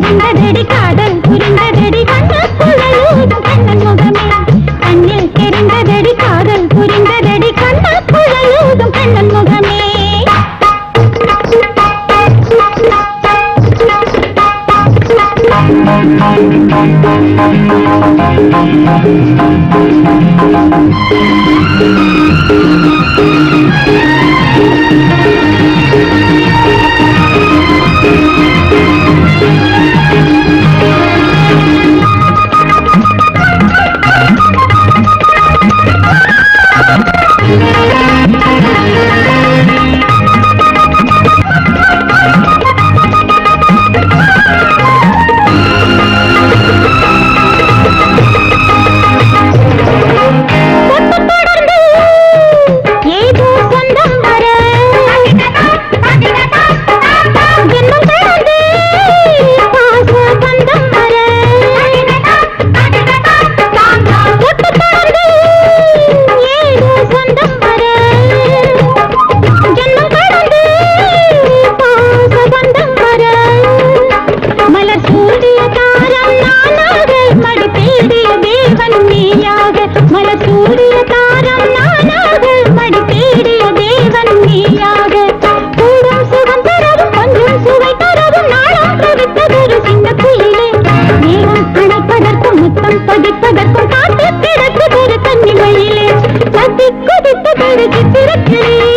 தெரிந்ததடி காதல் புரிந்ததடி கண்ணன் புலையூடும் கண்ணன் முகமே கண்ணில் தெரிந்ததடி காதல் புரிந்ததடி கண்ணன் புலையூடும் கண்ணன் முகமே കൊടുത്തു തഴുകി തിരക്കലേ.